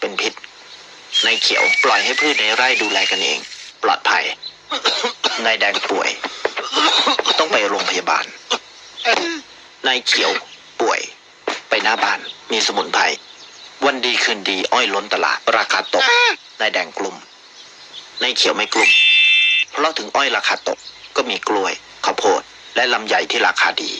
เป็นพิษ นายเขียวปล่อยให้พืชในไร่ดูแลกันเอง ปลอดภัย นายแดงป่วย ต้องไปโรงพยาบาล นายเขียวป่วย ไปหน้าบ้านมีสมุนไพร วันดีคืนดีอ้อยล้นตลาด ราคาตก นายแดงกลุ่ม นายเขียวไม่กลุ่ม เพราะถึงอ้อยราคาตก ก็มีกล้วยข้าวโพด และลำไยที่ราคาดี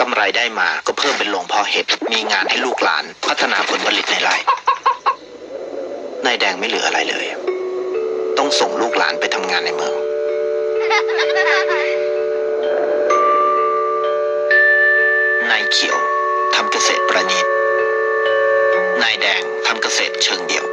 กำไรได้มาก็เพิ่มเป็นโรงพาะเห็ด มีงานให้ลูกหลาน พัฒนาผลผลิตในไร่ งไม่เหลืออะไรเลย ต้องส่งลูกหลานไปทำงานในเมือง นายเขียวทำเกษตรประณีต นายแดงทำเกษตรเชิงเดี่ยว